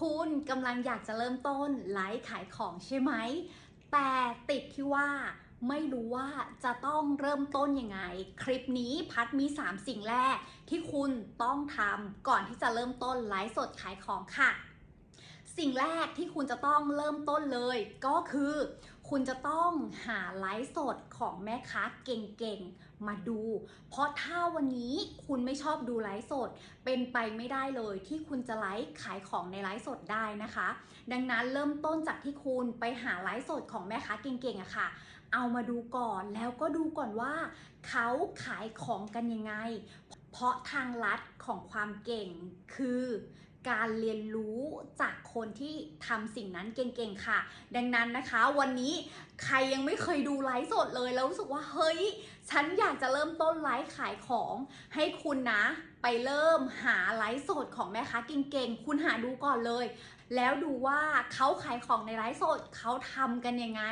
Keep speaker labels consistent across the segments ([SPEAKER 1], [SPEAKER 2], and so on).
[SPEAKER 1] คุณกำลังอยากจะเริ่มต้นไลฟ์ขายของใช่ไหม แต่ติดที่ว่าไม่รู้ว่าจะต้องเริ่มต้นยังไง คลิปนี้พัดมี 3 สิ่งแรกที่คุณต้องทำก่อนที่จะเริ่มต้นไลฟ์สดขายของค่ะ สิ่งแรกที่คุณจะต้องเริ่มต้นเลย ก็คือ คุณจะต้องหาไลฟ์สดของแม่ค้าเก่งๆ มาดู เพราะถ้าวันนี้คุณไม่ชอบดูไลฟ์สด เป็นไปไม่ได้เลยที่คุณจะไลฟ์ขายของในไลฟ์สดได้นะคะ ดังนั้นเริ่มต้นจากที่คุณไปหาไลฟ์สดของแม่ค้าเก่งๆอะค่ะเอามาดูก่อนแล้วก็ดูก่อนว่า เขาขายของกันยังไง เพราะทางลัดของความเก่งคือ การเรียนรู้จากคนที่ทำสิ่งนั้นเก่งๆค่ะ ดังนั้นนะคะ วันนี้ใครยังไม่เคยดูไลฟ์สดเลยแล้วรู้สึกว่าเฮ้ย ฉันอยากจะเริ่มต้นไลฟ์ขายของให้คุณนะ ไปเริ่มหาไลฟ์สดของแม่ค้าเก่งๆ คุณหาดูก่อนเลย แล้วดูว่าเขาขายของในไลฟ์สดเขาทำกันยังไง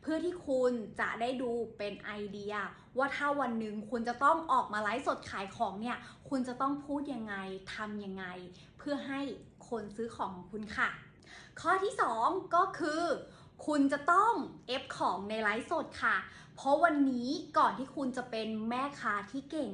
[SPEAKER 1] เพื่อที่คุณจะได้ดูเป็นไอเดีย ว่าถ้าวันหนึ่งคุณจะต้องออกมาไลฟ์สดขายของเนี่ย คุณจะต้องพูดยังไงทำยังไง เพื่อให้คนซื้อของของคุณค่ะ ข้อที่ 2 ก็คือคุณจะต้องเอฟของในไลฟ์สดค่ะ เพราะวันนี้ก่อนที่คุณจะเป็นแม่ค้าที่เก่ง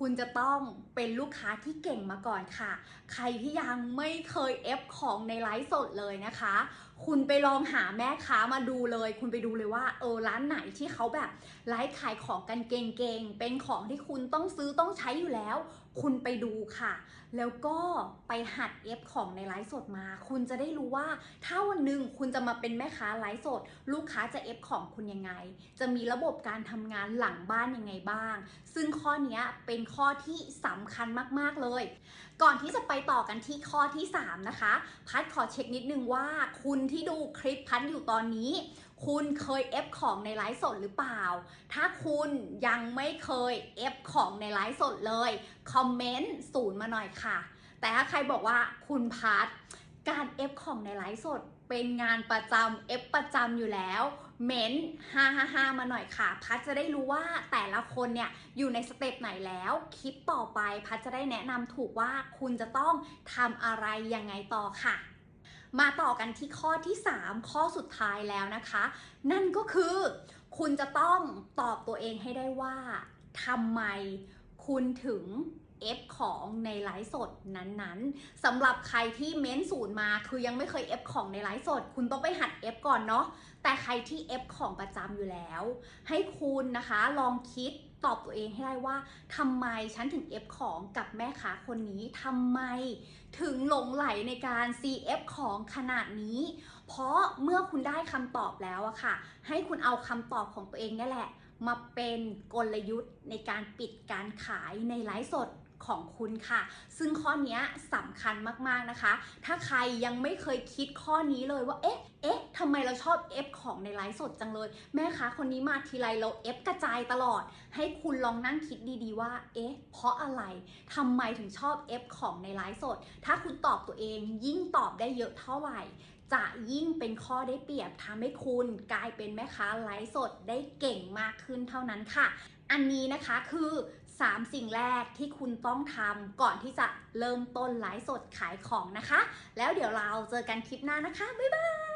[SPEAKER 1] คุณจะต้องเป็นลูกค้าที่เก่งมาก่อนค่ะ ใครที่ยังไม่เคยเอฟของในไลฟ์สดเลยนะคะ คุณไปลองหาแม่ค้ามาดูเลย คุณไปดูเลยว่าเออร้านไหนที่เขาแบบไลฟ์ขายของกันเก่งๆ เป็นของที่คุณต้องซื้อต้องใช้อยู่แล้ว คุณไปดูค่ะ แล้วก็ไปหัดเอฟของในไลฟ์สดมา คุณจะได้รู้ว่าถ้าวันหนึ่งคุณจะมาเป็นแม่ค้าไลฟ์สด ลูกค้าจะเอฟของคุณยังไง จะมีระบบการทำงานหลังบ้านยังไงบ้าง ซึ่งข้อนี้เป็นข้อที่สำคัญมากๆเลย ก่อนที่จะไปต่อกันที่ข้อที่ 3 นะคะ พัดขอเช็คนิดนึงว่าคุณที่ดูคลิปพัดอยู่ตอนนี้ คุณเคยเอฟของในไลฟ์สดหรือเปล่า ถ้าคุณยังไม่เคยเอฟของในไลฟ์สดเลย คอมเมนต์ศูนย์มาหน่อยค่ะ แต่ถ้าใครบอกว่าคุณพัดการเอฟของในไลฟ์สดเป็นงานประจำเอฟประจำอยู่แล้วเม้น555มาหน่อยค่ะ พัดจะได้รู้ว่าแต่ละคนเนี่ยอยู่ในสเต็ปไหนแล้ว คลิปต่อไปพัดจะได้แนะนำถูกว่าคุณจะต้องทำอะไรยังไงต่อค่ะ มาต่อกันที่ข้อที่ 3 ข้อสุดท้ายแล้วนะคะ นั่นก็คือคุณจะต้องตอบตัวเองให้ได้ว่าทำไมคุณถึงเอฟของในไลฟ์สดนั้นๆสำหรับใครที่เม้นศูนย์มาคือยังไม่เคยเอฟของในไลฟ์สด คุณต้องไปหัดเอฟก่อนเนาะแต่ใครที่เอฟของประจำอยู่แล้ว ให้คุณนะคะลองคิด ตอบตัวเองให้ได้ว่าทำไมฉันถึงเอฟของกับแม่ค้าคนนี้ทำไมถึงหลงไหลในการ CF ของขนาดนี้ เพราะเมื่อคุณได้คำตอบแล้วอะค่ะ ให้คุณเอาคำตอบของตัวเองนี่แหละ มาเป็นกลยุทธ์ในการปิดการขายในไลฟ์สด ของคุณค่ะ ซึ่งข้อนี้สำคัญมากๆนะคะ ถ้าใครยังไม่เคยคิดข้อนี้เลยว่า เอ๊ะ เอ๊ะทำไมเราชอบเอฟของในไลฟ์สดจังเลย แม่ค้าคนนี้มาทีไรเราเอฟกระจายตลอด ให้คุณลองนั่งคิดดีๆว่า เอ๊ะ เพราะอะไรทำไมถึงชอบเอฟของในไลฟ์สด ถ้าคุณตอบตัวเองยิ่งตอบได้เยอะเท่าไหร่จะยิ่งเป็นข้อได้เปรียบทำให้คุณกลายเป็นแม่ค้าไลฟ์สดได้เก่งมากขึ้นเท่านั้นค่ะ อันนี้นะคะคือ 3 สิ่งแรกที่คุณต้องทำก่อนที่จะเริ่มต้นไลฟ์สดขายของนะคะ แล้วเดี๋ยวเราเจอกันคลิปหน้านะคะ บ๊ายบาย